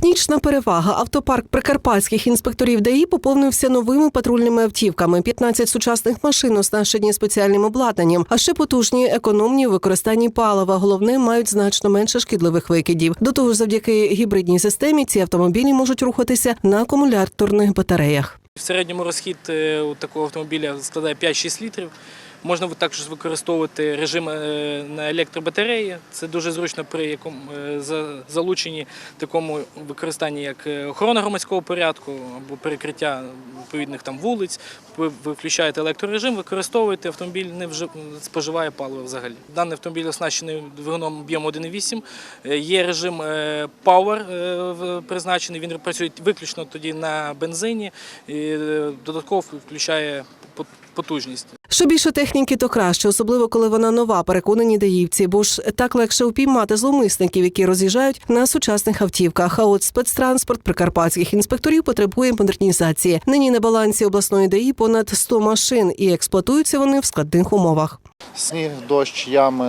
Технічна перевага. Автопарк прикарпатських інспекторів ДАІ поповнився новими патрульними автівками. 15 сучасних машин оснащені спеціальним обладнанням, а ще потужні, економні у використанні палива. Головне, мають значно менше шкідливих викидів. До того завдяки гібридній системі ці автомобілі можуть рухатися на акумуляторних батареях. В середньому розхід е, у такого автомобіля складає 5-6 літрів. Можна також використовувати режим е, на електробатареї. Це дуже зручно при е, залученні такому використанні, як е, охорона громадського порядку або перекриття відповідних вулиць. Ви ви включаєте електрорежим, використовуєте автомобіль, не споживає паливо взагалі. Даний автомобіль оснащений двигуном об'єму 1,8. Е, Є режим Power призначений. Він працює виключно тоді на бензині. Додатково включає потужність. Що більше техніки, то краще, особливо коли вона нова, переконані даївці, бо ж так легше упіймати зловмисників, які роз'їжджають на сучасних автівках. А от спецтранспорт прикарпатських інспекторів потребує модернізації. Нині на балансі обласної ДАІ понад 100 машин, і експлуатуються вони в складних умовах. Сніг, дощ, ями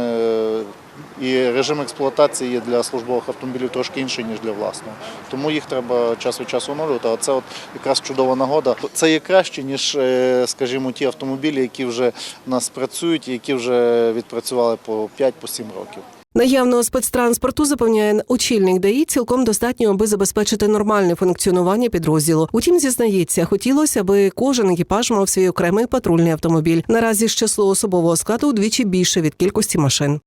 і режим експлуатації для службових автомобілів трошки інший, ніж для власного. Тому їх треба час від часу оновлювати. А це от якраз чудова нагода. Це є краще, ніж, е, скажімо, ті автомобілі, які вже в нас працюють, які вже відпрацювали по 5-7 років. Наявного спецтранспорту запевняє очільник ДАІ цілком достатньо, аби забезпечити нормальне функціонування підрозділу. Утім, зізнається, хотілося, аби кожен екіпаж мав свій окремий патрульний автомобіль. Наразі ж число особового складу удвічі більше від кількості машин.